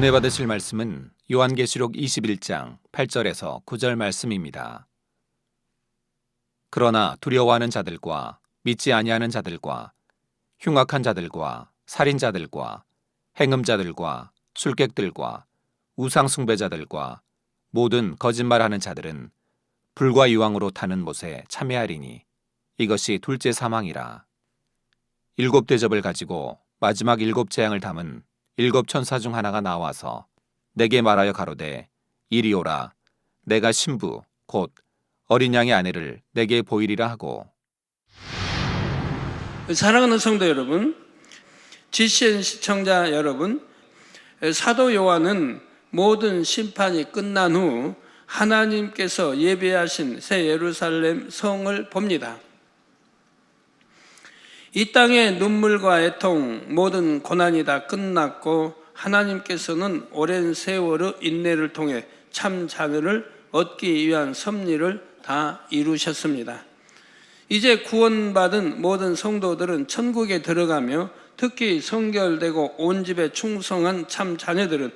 은혜 받으실 말씀은 요한계시록 21장 8절에서 9절 말씀입니다. 그러나 두려워하는 자들과 믿지 아니하는 자들과 흉악한 자들과 살인자들과 행음자들과 술객들과 우상 숭배자들과 모든 거짓말하는 자들은 불과 유황으로 타는 못에 참여하리니 이것이 둘째 사망이라. 일곱 대접을 가지고 마지막 일곱 재앙을 담은 일곱 천사 중 하나가 나와서 내게 말하여 가로되 이리 오라 내가 신부 곧 어린 양의 아내를 내게 보이리라 하고 사랑하는 성도 여러분, GCN 시청자 여러분, 사도 요한은 모든 심판이 끝난 후 하나님께서 예배하신 새 예루살렘 성을 봅니다. 이 땅의 눈물과 애통, 모든 고난이 다 끝났고 하나님께서는 오랜 세월의 인내를 통해 참 자녀를 얻기 위한 섭리를 다 이루셨습니다. 이제 구원받은 모든 성도들은 천국에 들어가며 특히 성결되고 온 집에 충성한 참 자녀들은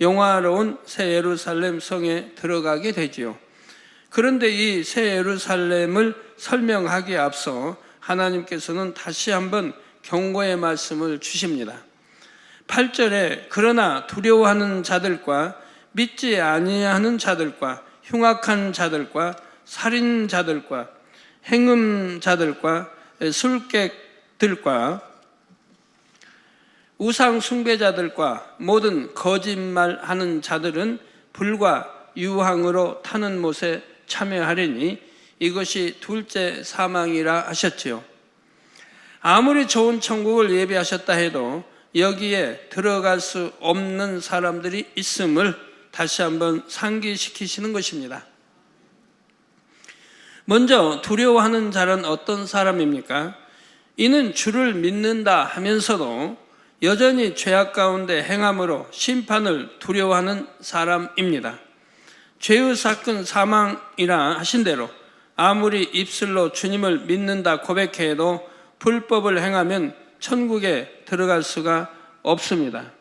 영화로운 새 예루살렘 성에 들어가게 되지요. 그런데 이 새 예루살렘을 설명하기에 앞서 하나님께서는 다시 한번 경고의 말씀을 주십니다. 8절에 그러나 두려워하는 자들과 믿지 아니하는 자들과 흉악한 자들과 살인자들과 행음자들과 술객들과 우상 숭배자들과 모든 거짓말하는 자들은 불과 유황으로 타는 못에 참여하리니 이것이 둘째 사망이라 하셨지요. 아무리 좋은 천국을 예비하셨다 해도 여기에 들어갈 수 없는 사람들이 있음을 다시 한번 상기시키시는 것입니다. 먼저 두려워하는 자는 어떤 사람입니까? 이는 주를 믿는다 하면서도 여전히 죄악 가운데 행함으로 심판을 두려워하는 사람입니다. 죄의 사건 사망이라 하신 대로 아무리 입술로 주님을 믿는다 고백해도 불법을 행하면 천국에 들어갈 수가 없습니다.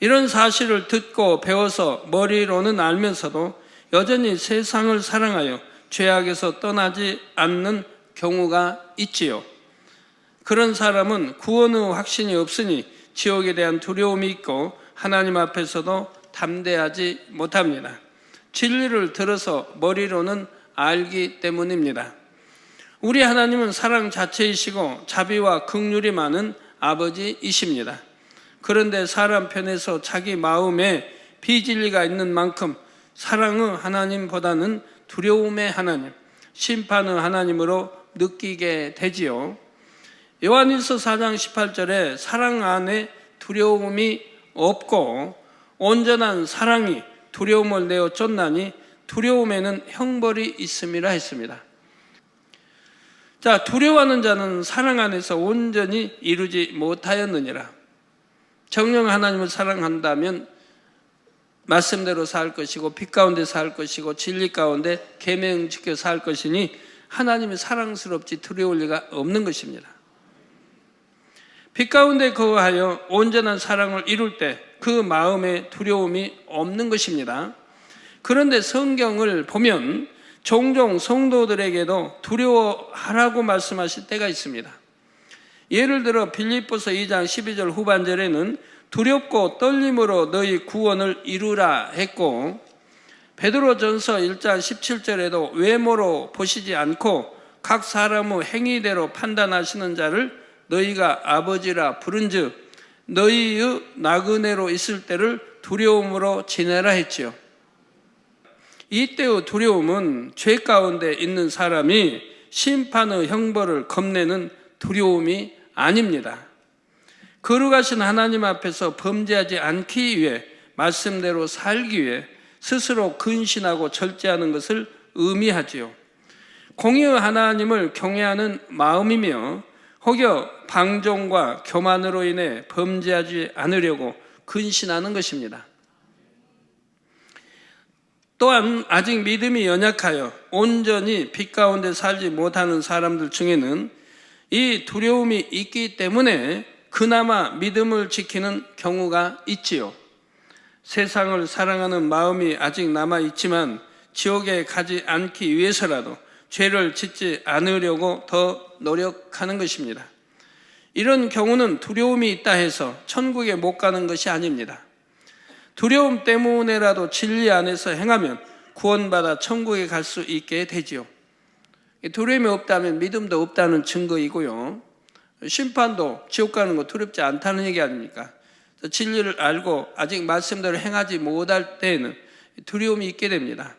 이런 사실을 듣고 배워서 머리로는 알면서도 여전히 세상을 사랑하여 죄악에서 떠나지 않는 경우가 있지요. 그런 사람은 구원의 확신이 없으니 지옥에 대한 두려움이 있고 하나님 앞에서도 담대하지 못합니다. 진리를 들어서 머리로는 알기 때문입니다. 우리 하나님은 사랑 자체이시고 자비와 극률이 많은 아버지이십니다. 그런데 사람 편에서 자기 마음에 비진리가 있는 만큼 사랑의 하나님보다는 두려움의 하나님, 심판의 하나님으로 느끼게 되지요. 요한일서 4장 18절에 사랑 안에 두려움이 없고 온전한 사랑이 두려움을 내어 쫓나니 두려움에는 형벌이 있음이라 했습니다. 자, 두려워하는 자는 사랑 안에서 온전히 이루지 못하였느니라. 정령 하나님을 사랑한다면 말씀대로 살 것이고 빛 가운데 살 것이고 진리 가운데 계명 지켜 살 것이니 하나님이 사랑스럽지 두려울 리가 없는 것입니다. 빛 가운데 거하여 온전한 사랑을 이룰 때 그 마음에 두려움이 없는 것입니다. 그런데 성경을 보면 종종 성도들에게도 두려워하라고 말씀하실 때가 있습니다. 예를 들어 빌립보서 2장 12절 후반절에는 두렵고 떨림으로 너희 구원을 이루라 했고 베드로전서 1장 17절에도 외모로 보시지 않고 각 사람의 행위대로 판단하시는 자를 너희가 아버지라 부른즉 너희의 나그네로 있을 때를 두려움으로 지내라 했지요. 이때의 두려움은 죄 가운데 있는 사람이 심판의 형벌을 겁내는 두려움이 아닙니다. 거룩하신 하나님 앞에서 범죄하지 않기 위해 말씀대로 살기 위해 스스로 근신하고 절제하는 것을 의미하지요. 공의 하나님을 경외하는 마음이며 혹여 방종과 교만으로 인해 범죄하지 않으려고 근신하는 것입니다. 또한 아직 믿음이 연약하여 온전히 빛 가운데 살지 못하는 사람들 중에는 이 두려움이 있기 때문에 그나마 믿음을 지키는 경우가 있지요. 세상을 사랑하는 마음이 아직 남아 있지만 지옥에 가지 않기 위해서라도 죄를 짓지 않으려고 더 노력하는 것입니다. 이런 경우는 두려움이 있다 해서 천국에 못 가는 것이 아닙니다. 두려움 때문에라도 진리 안에서 행하면 구원받아 천국에 갈 수 있게 되지요. 두려움이 없다면 믿음도 없다는 증거이고요. 심판도 지옥 가는 거 두렵지 않다는 얘기 아닙니까? 진리를 알고 아직 말씀대로 행하지 못할 때에는 두려움이 있게 됩니다.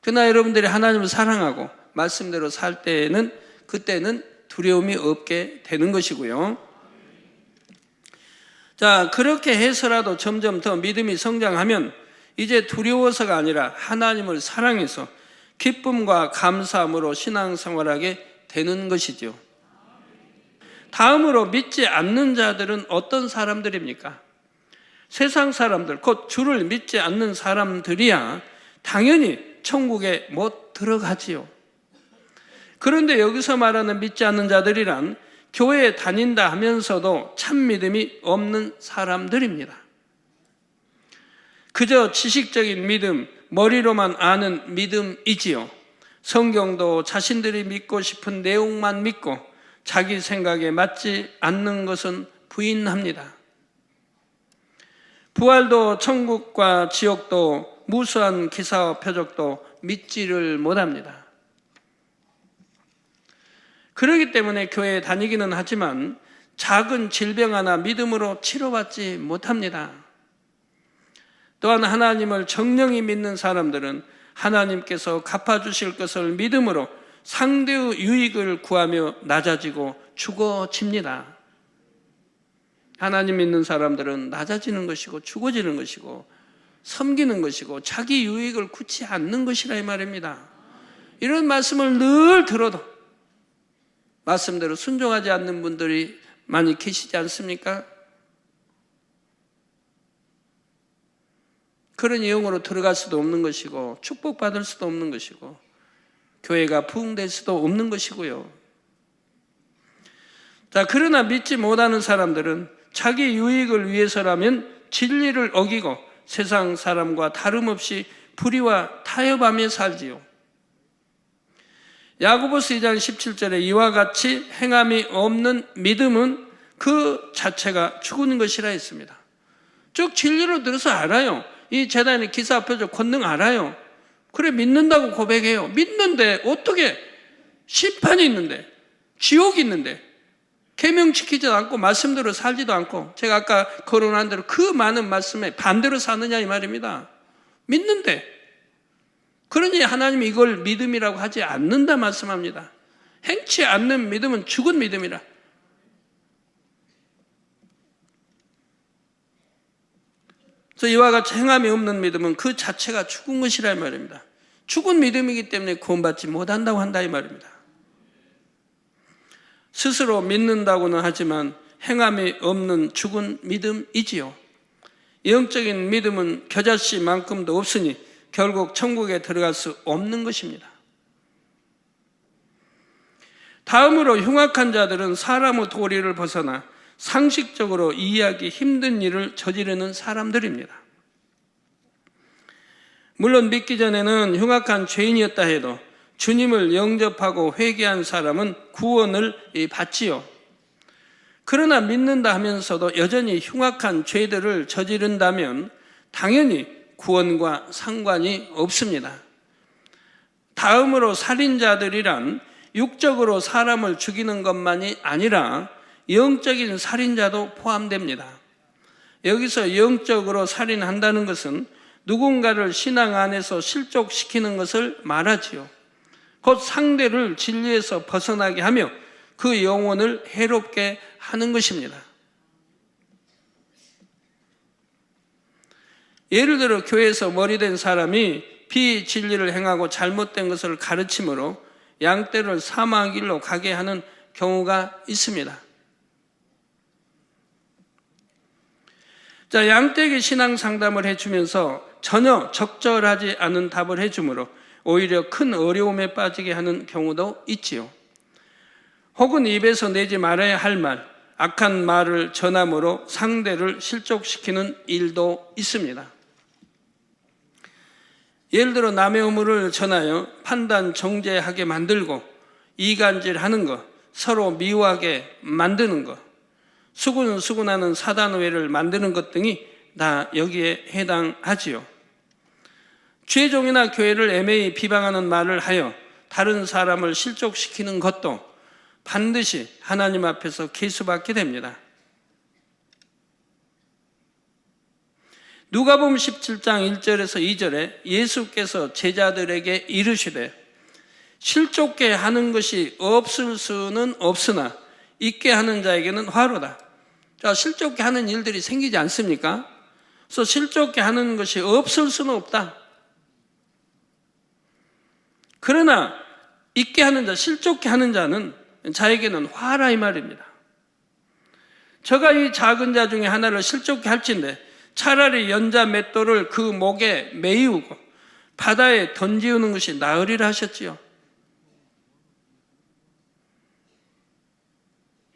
그러나 여러분들이 하나님을 사랑하고 말씀대로 살 때에는 그때는 두려움이 없게 되는 것이고요. 자, 그렇게 해서라도 점점 더 믿음이 성장하면 이제 두려워서가 아니라 하나님을 사랑해서 기쁨과 감사함으로 신앙생활하게 되는 것이죠. 다음으로 믿지 않는 자들은 어떤 사람들입니까? 세상 사람들, 곧 주를 믿지 않는 사람들이야 당연히 천국에 못 들어가지요. 그런데 여기서 말하는 믿지 않는 자들이란 교회에 다닌다 하면서도 참 믿음이 없는 사람들입니다. 그저 지식적인 믿음, 머리로만 아는 믿음이지요. 성경도 자신들이 믿고 싶은 내용만 믿고 자기 생각에 맞지 않는 것은 부인합니다. 부활도 천국과 지옥도 무수한 기사와 표적도 믿지를 못합니다. 그러기 때문에 교회에 다니기는 하지만 작은 질병 하나 믿음으로 치료받지 못합니다. 또한 하나님을 정령히 믿는 사람들은 하나님께서 갚아주실 것을 믿음으로 상대의 유익을 구하며 낮아지고 죽어집니다. 하나님 믿는 사람들은 낮아지는 것이고 죽어지는 것이고 섬기는 것이고 자기 유익을 굳지 않는 것이라 이 말입니다. 이런 말씀을 늘 들어도 말씀대로 순종하지 않는 분들이 많이 계시지 않습니까? 그런 이용으로 들어갈 수도 없는 것이고 축복받을 수도 없는 것이고 교회가 부흥될 수도 없는 것이고요. 자, 그러나 믿지 못하는 사람들은 자기 유익을 위해서라면 진리를 어기고 세상 사람과 다름없이 불의와 타협하며 살지요. 야고보스 2장 17절에 이와 같이 행함이 없는 믿음은 그 자체가 죽은 것이라 했습니다. 쭉 진리로 들어서 알아요. 이 재단의 기사 표적 권능 알아요. 그래 믿는다고 고백해요. 믿는데 어떻게 심판이 있는데 지옥이 있는데 계명 지키지도 않고 말씀대로 살지도 않고 제가 아까 거론한 대로 그 많은 말씀에 반대로 사느냐 이 말입니다. 믿는데 그러니 하나님이 이걸 믿음이라고 하지 않는다 말씀합니다. 행치 않는 믿음은 죽은 믿음이라. 그래서 이와 같이 행함이 없는 믿음은 그 자체가 죽은 것이라 이 말입니다. 죽은 믿음이기 때문에 구원받지 못한다고 한다 이 말입니다. 스스로 믿는다고는 하지만 행함이 없는 죽은 믿음이지요. 영적인 믿음은 겨자씨만큼도 없으니 결국 천국에 들어갈 수 없는 것입니다. 다음으로 흉악한 자들은 사람의 도리를 벗어나 상식적으로 이해하기 힘든 일을 저지르는 사람들입니다. 물론 믿기 전에는 흉악한 죄인이었다 해도 주님을 영접하고 회개한 사람은 구원을 받지요. 그러나 믿는다 하면서도 여전히 흉악한 죄들을 저지른다면 당연히 구원과 상관이 없습니다. 다음으로 살인자들이란 육적으로 사람을 죽이는 것만이 아니라 영적인 살인자도 포함됩니다. 여기서 영적으로 살인한다는 것은 누군가를 신앙 안에서 실족시키는 것을 말하지요. 곧 상대를 진리에서 벗어나게 하며 그 영혼을 해롭게 하는 것입니다. 예를 들어 교회에서 머리된 사람이 비진리를 행하고 잘못된 것을 가르침으로 양떼를 사망 길로 가게 하는 경우가 있습니다. 자, 양떼에게 신앙 상담을 해주면서 전혀 적절하지 않은 답을 해주므로 오히려 큰 어려움에 빠지게 하는 경우도 있지요. 혹은 입에서 내지 말아야 할 말, 악한 말을 전함으로 상대를 실족시키는 일도 있습니다. 예를 들어 남의 의무를 전하여 판단 정죄하게 만들고 이간질하는 것, 서로 미워하게 만드는 것, 수군 수군하는 사단회를 만드는 것 등이 다 여기에 해당하지요. 죄종이나 교회를 애매히 비방하는 말을 하여 다른 사람을 실족시키는 것도 반드시 하나님 앞에서 계수받게 됩니다. 누가복음 17장 1절에서 2절에 예수께서 제자들에게 이르시되 실족게 하는 것이 없을 수는 없으나 있게 하는 자에게는 화로다. 자, 실족게 하는 일들이 생기지 않습니까? 그래서 실족게 하는 것이 없을 수는 없다. 그러나 있게 하는 자, 실족게 하는 자는 자에게는 화라 이 말입니다. 저가 이 작은 자 중에 하나를 실족게 할진데 차라리 연자 맷돌을 그 목에 매이우고 바다에 던지우는 것이 나으리라 하셨지요.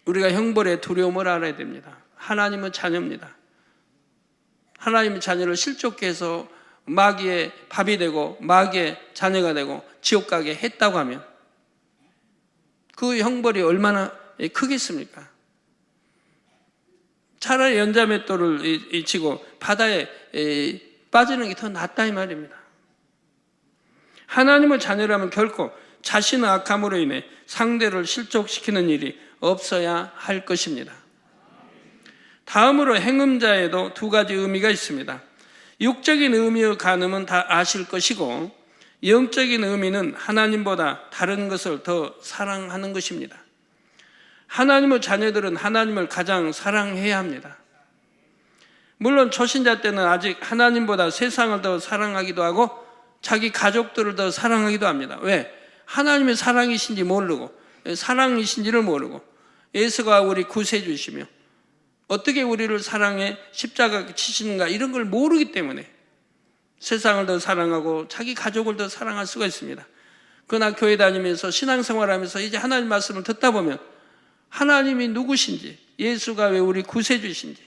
우리가 형벌의 두려움을 알아야 됩니다. 하나님은 자녀입니다. 하나님의 자녀를 실족게 해서 마귀의 밥이 되고 마귀의 자녀가 되고 지옥 가게 했다고 하면 그 형벌이 얼마나 크겠습니까? 차라리 연자맷돌을 치고 바다에 빠지는 게 더 낫다 이 말입니다. 하나님의 자녀라면 결코 자신의 악함으로 인해 상대를 실족시키는 일이 없어야 할 것입니다. 다음으로 행음자에도 두 가지 의미가 있습니다. 육적인 의미의 간음은 다 아실 것이고 영적인 의미는 하나님보다 다른 것을 더 사랑하는 것입니다. 하나님의 자녀들은 하나님을 가장 사랑해야 합니다. 물론 초신자 때는 아직 하나님보다 세상을 더 사랑하기도 하고 자기 가족들을 더 사랑하기도 합니다. 왜? 하나님의 사랑이신지 모르고 사랑이신지를 모르고 예수가 우리 구세주시며 어떻게 우리를 사랑해 십자가 치시는가 이런 걸 모르기 때문에 세상을 더 사랑하고 자기 가족을 더 사랑할 수가 있습니다. 그러나 교회 다니면서 신앙생활하면서 이제 하나님 말씀을 듣다 보면 하나님이 누구신지 예수가 왜 우리 구세주신지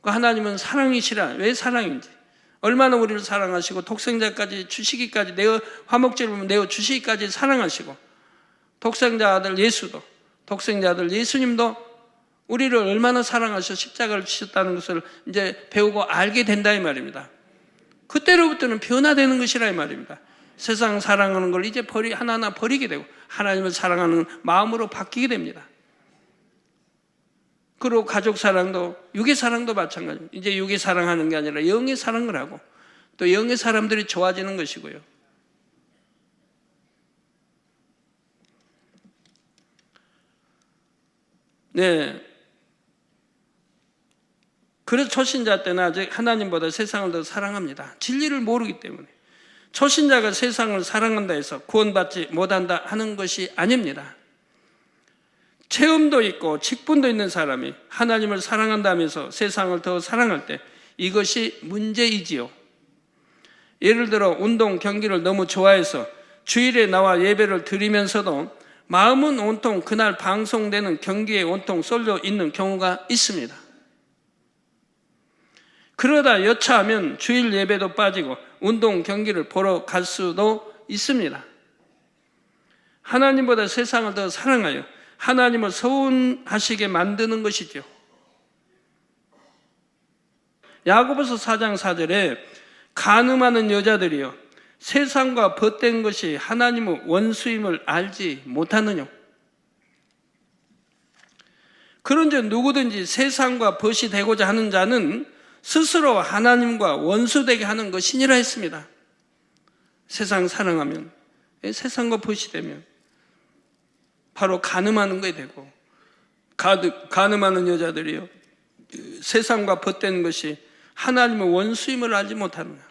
그 하나님은 사랑이시라 왜 사랑인지 얼마나 우리를 사랑하시고 독생자까지 주시기까지 내어 화목제를 내어 주시기까지 사랑하시고 독생자 아들 예수도 독생자 아들 예수님도 우리를 얼마나 사랑하셔 십자가를 지셨다는 것을 이제 배우고 알게 된다 이 말입니다. 그때로부터는 변화되는 것이라 이 말입니다. 세상 사랑하는 걸 이제 버리 하나하나 버리게 되고 하나님을 사랑하는 마음으로 바뀌게 됩니다. 그리고 가족 사랑도 육의 사랑도 마찬가지입니다. 이제 육의 사랑하는 게 아니라 영의 사랑을 하고 또 영의 사람들이 좋아지는 것이고요. 네. 그래서 초신자 때는 아직 하나님보다 세상을 더 사랑합니다. 진리를 모르기 때문에. 초신자가 세상을 사랑한다 해서 구원받지 못한다 하는 것이 아닙니다. 체험도 있고 직분도 있는 사람이 하나님을 사랑한다면서 세상을 더 사랑할 때 이것이 문제이지요. 예를 들어 운동 경기를 너무 좋아해서 주일에 나와 예배를 드리면서도 마음은 온통 그날 방송되는 경기에 온통 쏠려 있는 경우가 있습니다. 그러다 여차하면 주일 예배도 빠지고 운동 경기를 보러 갈 수도 있습니다. 하나님보다 세상을 더 사랑하여 하나님을 서운하시게 만드는 것이죠. 야고보서 4장 4절에 간음하는 여자들이여 세상과 벗된 것이 하나님의 원수임을 알지 못하느냐. 그런즉 누구든지 세상과 벗이 되고자 하는 자는 스스로 하나님과 원수되게 하는 것이니라 했습니다. 세상 사랑하면 세상과 벗이 되면 바로 가늠하는 게 되고 가늠하는 여자들이요 세상과 벗된 것이 하나님의 원수임을 알지 못하느냐.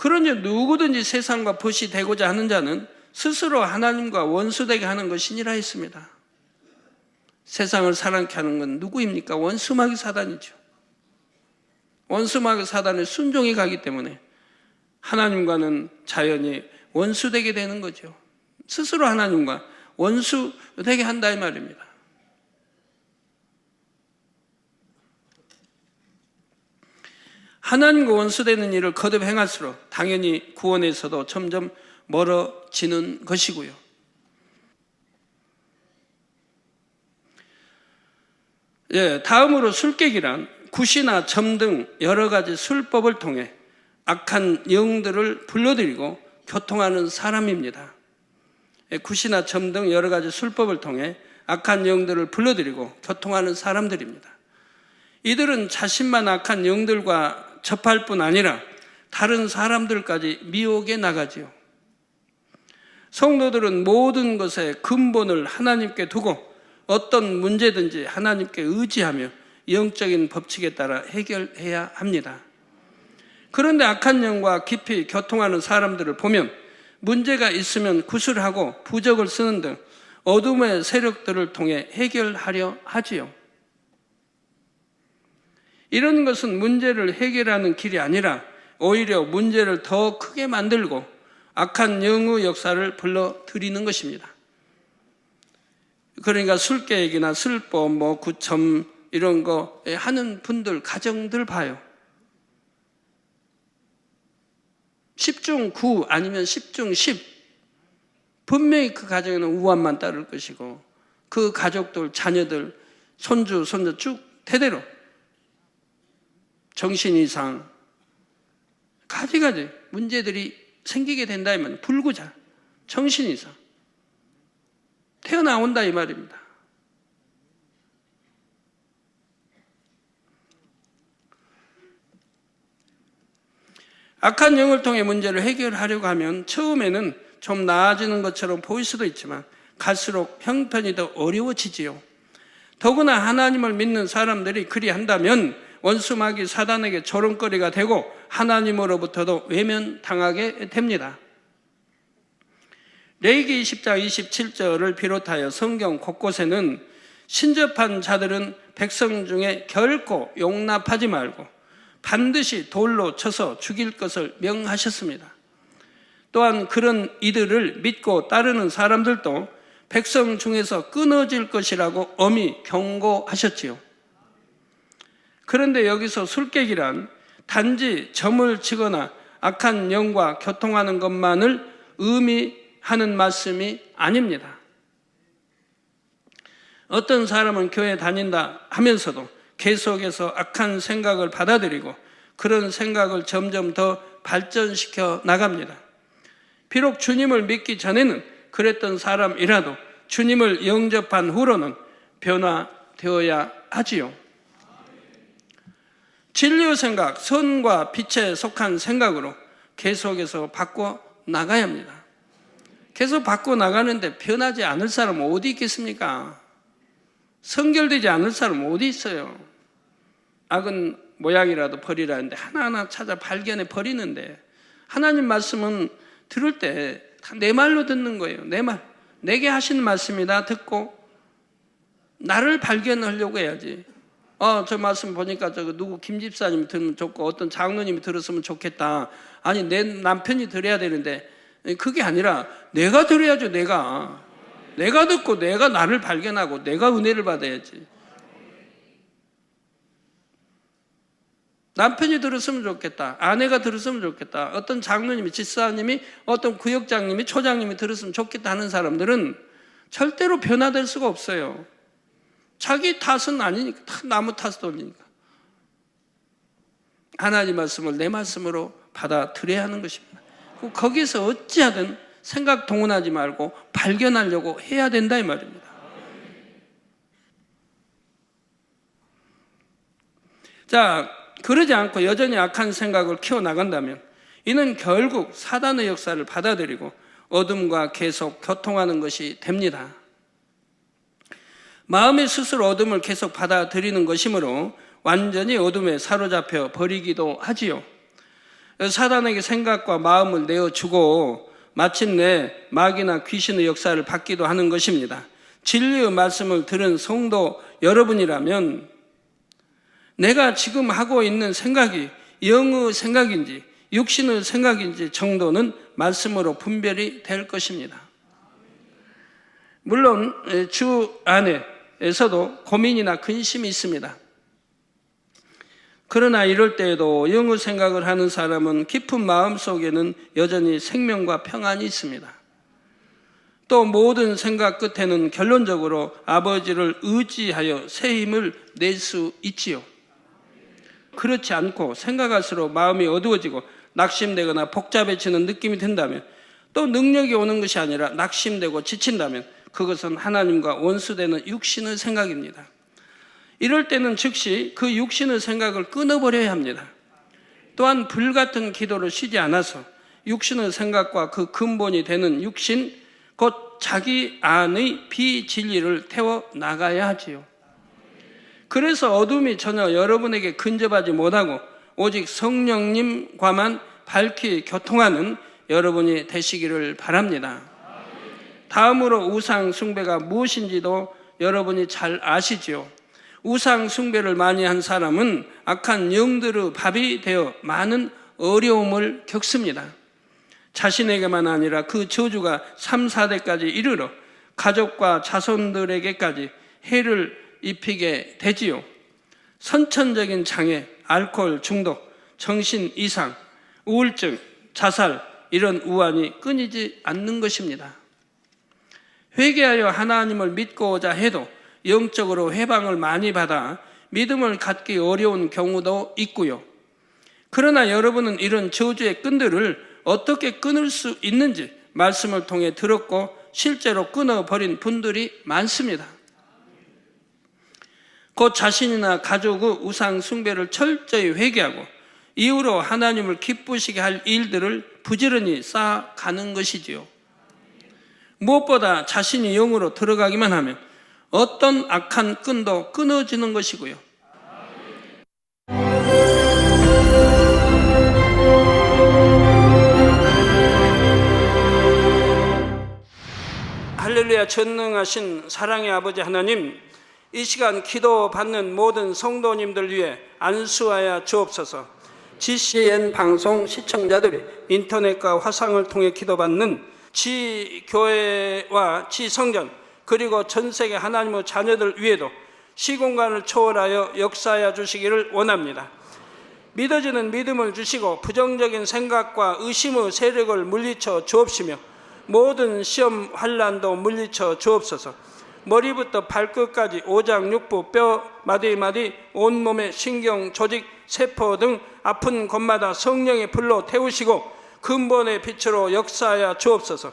그러니 누구든지 세상과 벗이 되고자 하는 자는 스스로 하나님과 원수되게 하는 것이니라 했습니다. 세상을 사랑케 하는 건 누구입니까? 원수마귀 사단이죠. 원수마귀 사단에 순종이 가기 때문에 하나님과는 자연히 원수되게 되는 거죠. 스스로 하나님과 원수되게 한다 이 말입니다. 하나님과 원수되는 일을 거듭 행할수록 당연히 구원에서도 점점 멀어지는 것이고요. 예, 다음으로 술객이란 굿이나 점 등 여러 가지 술법을 통해 악한 영들을 불러들이고 교통하는 사람입니다. 예, 굿이나 점 등 여러 가지 술법을 통해 악한 영들을 불러들이고 교통하는 사람들입니다. 이들은 자신만 악한 영들과 접할 뿐 아니라 다른 사람들까지 미혹에 나가지요. 성도들은 모든 것의 근본을 하나님께 두고 어떤 문제든지 하나님께 의지하며 영적인 법칙에 따라 해결해야 합니다. 그런데 악한 영과 깊이 교통하는 사람들을 보면 문제가 있으면 구술하고 부적을 쓰는 등 어둠의 세력들을 통해 해결하려 하지요. 이런 것은 문제를 해결하는 길이 아니라 오히려 문제를 더 크게 만들고 악한 영의 역사를 불러들이는 것입니다. 그러니까 술계획이나 술법, 뭐 구점 이런 거 하는 분들 가정들 봐요. 10중 9 아니면 10중 10 분명히 그 가정에는 우환만 따를 것이고 그 가족들, 자녀들, 손주, 손자 쭉 대대로 정신 이상 가지가지 문제들이 생기게 된다면 불구자 정신 이상 태어나온다 이 말입니다. 악한 영을 통해 문제를 해결하려고 하면 처음에는 좀 나아지는 것처럼 보일 수도 있지만 갈수록 형편이 더 어려워지지요. 더구나 하나님을 믿는 사람들이 그리 한다면 원수마귀 사단에게 조롱거리가 되고 하나님으로부터도 외면당하게 됩니다. 레이기 20장 27절을 비롯하여 성경 곳곳에는 신접한 자들은 백성 중에 결코 용납하지 말고 반드시 돌로 쳐서 죽일 것을 명하셨습니다. 또한 그런 이들을 믿고 따르는 사람들도 백성 중에서 끊어질 것이라고 엄히 경고하셨지요. 그런데 여기서 술객이란 단지 점을 치거나 악한 영과 교통하는 것만을 의미하는 말씀이 아닙니다. 어떤 사람은 교회 다닌다 하면서도 계속해서 악한 생각을 받아들이고 그런 생각을 점점 더 발전시켜 나갑니다. 비록 주님을 믿기 전에는 그랬던 사람이라도 주님을 영접한 후로는 변화되어야 하지요. 진리의 생각, 선과 빛에 속한 생각으로 계속해서 바꿔 나가야 합니다. 계속 바꿔 나가는데 변하지 않을 사람 어디 있겠습니까? 성결되지 않을 사람 어디 있어요? 악은 모양이라도 버리라는데 하나하나 찾아 발견해 버리는데 하나님 말씀은 들을 때다내 말로 듣는 거예요. 내 말. 내게 하신 말씀이다 듣고 나를 발견하려고 해야지. 어, 저 말씀 보니까 저거 누구 김 집사님 들으면 좋고 어떤 장로님이 들었으면 좋겠다. 아니, 내 남편이 들어야 되는데 그게 아니라 내가 들어야죠, 내가. 내가 듣고 내가 나를 발견하고 내가 은혜를 받아야지. 남편이 들었으면 좋겠다. 아내가 들었으면 좋겠다. 어떤 장로님이, 집사님이, 어떤 구역장님이, 초장님이 들었으면 좋겠다 하는 사람들은 절대로 변화될 수가 없어요. 자기 탓은 아니니까, 다 나무 탓을 돌리니까. 하나님 말씀을 내 말씀으로 받아들여야 하는 것입니다. 거기서 어찌하든 생각 동원하지 말고 발견하려고 해야 된다 이 말입니다. 자, 그러지 않고 여전히 악한 생각을 키워나간다면 이는 결국 사단의 역사를 받아들이고 어둠과 계속 교통하는 것이 됩니다. 마음이 스스로 어둠을 계속 받아들이는 것이므로 완전히 어둠에 사로잡혀 버리기도 하지요. 사단에게 생각과 마음을 내어주고 마침내 마귀나 귀신의 역사를 받기도 하는 것입니다. 진리의 말씀을 들은 성도 여러분이라면 내가 지금 하고 있는 생각이 영의 생각인지 육신의 생각인지 정도는 말씀으로 분별이 될 것입니다. 물론 주 안에 서도 고민이나 근심이 있습니다. 그러나 이럴 때에도 영의 생각을 하는 사람은 깊은 마음 속에는 여전히 생명과 평안이 있습니다. 또 모든 생각 끝에는 결론적으로 아버지를 의지하여 새 힘을 낼 수 있지요. 그렇지 않고 생각할수록 마음이 어두워지고 낙심되거나 복잡해지는 느낌이 든다면 또 능력이 오는 것이 아니라 낙심되고 지친다면 그것은 하나님과 원수되는 육신의 생각입니다. 이럴 때는 즉시 그 육신의 생각을 끊어버려야 합니다. 또한 불같은 기도를 쉬지 않아서 육신의 생각과 그 근본이 되는 육신, 곧 자기 안의 비진리를 태워 나가야 하지요. 그래서 어둠이 전혀 여러분에게 근접하지 못하고 오직 성령님과만 밝히 교통하는 여러분이 되시기를 바랍니다. 다음으로 우상 숭배가 무엇인지도 여러분이 잘 아시지요. 우상 숭배를 많이 한 사람은 악한 영들의 밥이 되어 많은 어려움을 겪습니다. 자신에게만 아니라 그 저주가 3, 4대까지 이르러 가족과 자손들에게까지 해를 입히게 되지요. 선천적인 장애, 알코올 중독, 정신 이상, 우울증, 자살 이런 우환이 끊이지 않는 것입니다. 회개하여 하나님을 믿고자 해도 영적으로 해방을 많이 받아 믿음을 갖기 어려운 경우도 있고요. 그러나 여러분은 이런 저주의 끈들을 어떻게 끊을 수 있는지 말씀을 통해 들었고 실제로 끊어버린 분들이 많습니다. 곧 자신이나 가족의 우상 숭배를 철저히 회개하고 이후로 하나님을 기쁘시게 할 일들을 부지런히 쌓아가는 것이지요. 무엇보다 자신이 영으로 들어가기만 하면 어떤 악한 끈도 끊어지는 것이고요. 할렐루야 전능하신 사랑의 아버지 하나님 이 시간 기도 받는 모든 성도님들 위해 안수하여 주옵소서 GCN 방송 시청자들이 인터넷과 화상을 통해 기도받는 지 교회와 지 성전 그리고 전 세계 하나님의 자녀들 위에도 시공간을 초월하여 역사하여 주시기를 원합니다. 믿어지는 믿음을 주시고 부정적인 생각과 의심의 세력을 물리쳐 주옵시며 모든 시험 환란도 물리쳐 주옵소서. 머리부터 발끝까지 오장육부 뼈 마디마디 온몸의 신경 조직 세포 등 아픈 곳마다 성령의 불로 태우시고 근본의 빛으로 역사하여 주옵소서.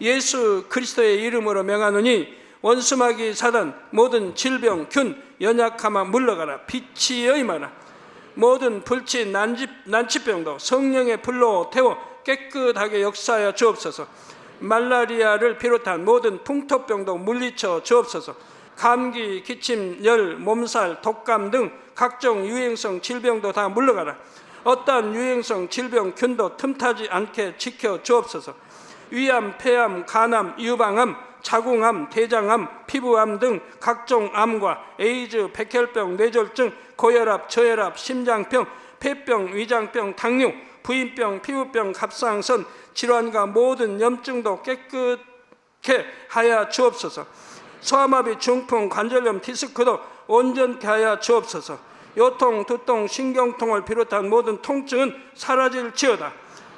예수 그리스도의 이름으로 명하노니 원수마귀 사단 모든 질병 균 연약함아 물러가라 빛이 여임하라 모든 불치 난치, 난치병도 성령의 불로 태워 깨끗하게 역사하여 주옵소서. 말라리아를 비롯한 모든 풍토병도 물리쳐 주옵소서. 감기, 기침, 열, 몸살, 독감 등 각종 유행성 질병도 다 물러가라. 어떠한 유행성 질병 균도 틈타지 않게 지켜 주옵소서. 위암, 폐암, 간암, 유방암, 자궁암, 대장암, 피부암 등 각종 암과 에이즈, 백혈병, 뇌졸중, 고혈압, 저혈압, 심장병, 폐병, 위장병, 당뇨, 부인병, 피부병, 갑상선, 질환과 모든 염증도 깨끗게 하여 주옵소서. 소아마비, 중풍, 관절염, 디스크도 온전케 하여 주옵소서. 요통, 두통, 신경통을 비롯한 모든 통증은 사라질지어다.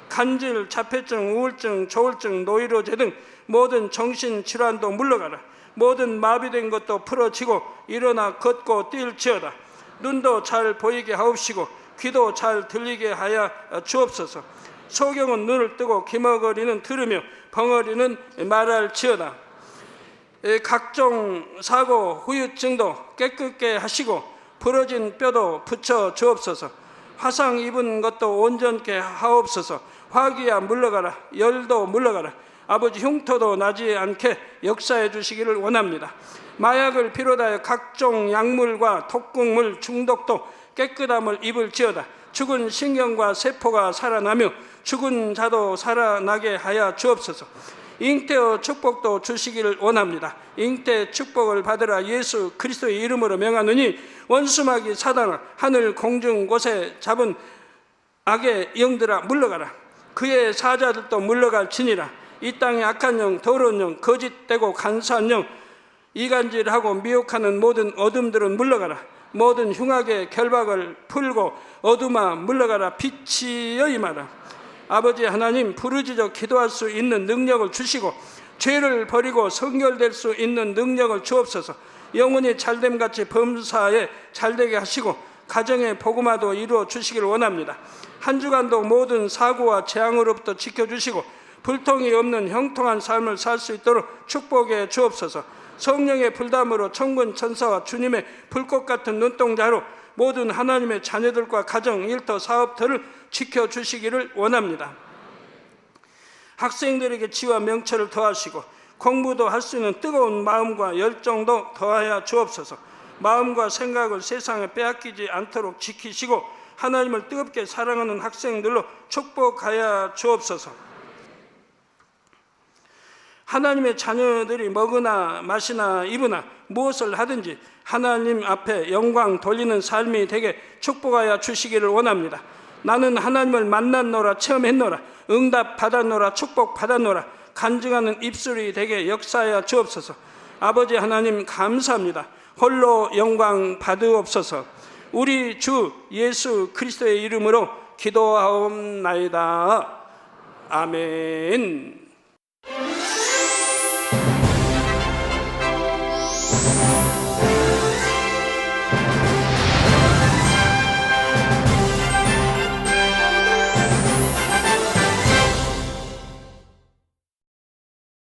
간질, 자폐증, 우울증, 조울증, 노이로제 등 모든 정신 질환도 물러가라. 모든 마비된 것도 풀어지고 일어나 걷고 뛸지어다. 눈도 잘 보이게 하옵시고 귀도 잘 들리게 하여 주옵소서. 소경은 눈을 뜨고 기머거리는 들으며 벙어리는 말할지어다. 에, 각종 사고 후유증도 깨끗게 하시고 부러진 뼈도 붙여 주옵소서. 화상 입은 것도 온전케 하옵소서. 화기야 물러가라. 열도 물러가라. 아버지 흉터도 나지 않게 역사해 주시기를 원합니다. 마약을 비롯하여 각종 약물과 독극물 중독도 깨끗함을 입을 지어다. 죽은 신경과 세포가 살아나며 죽은 자도 살아나게 하여 주옵소서. 잉태의 축복도 주시기를 원합니다. 잉태 축복을 받으라 예수 그리스도의 이름으로 명하노니 원수마귀 사단아 하늘 공중 곳에 잡은 악의 영들아 물러가라. 그의 사자들도 물러갈 지니라. 이 땅의 악한 영, 더러운 영, 거짓되고 간사한 영, 이간질하고 미혹하는 모든 어둠들은 물러가라. 모든 흉악의 결박을 풀고 어둠아 물러가라. 빛이여 임하라. 아버지 하나님 부르짖어 기도할 수 있는 능력을 주시고 죄를 버리고 성결될 수 있는 능력을 주옵소서. 영혼이 잘됨 같이 범사에 잘되게 하시고 가정의 복음화도 이루어 주시길 원합니다. 한 주간도 모든 사고와 재앙으로부터 지켜주시고 불통이 없는 형통한 삶을 살 수 있도록 축복해 주옵소서. 성령의 불담으로 천군 천사와 주님의 불꽃 같은 눈동자로 모든 하나님의 자녀들과 가정, 일터, 사업들을 지켜 주시기를 원합니다. 학생들에게 지와 명철을 더하시고 공부도 할 수 있는 뜨거운 마음과 열정도 더하여 주옵소서. 마음과 생각을 세상에 빼앗기지 않도록 지키시고 하나님을 뜨겁게 사랑하는 학생들로 축복하여 주옵소서. 하나님의 자녀들이 먹으나 마시나 입으나 무엇을 하든지 하나님 앞에 영광 돌리는 삶이 되게 축복하여 주시기를 원합니다. 나는 하나님을 만났노라 체험했노라 응답 받았노라 축복 받았노라 간증하는 입술이 되게 역사하여 주옵소서. 아버지 하나님 감사합니다. 홀로 영광 받으옵소서. 우리 주 예수 그리스도의 이름으로 기도하옵나이다. 아멘.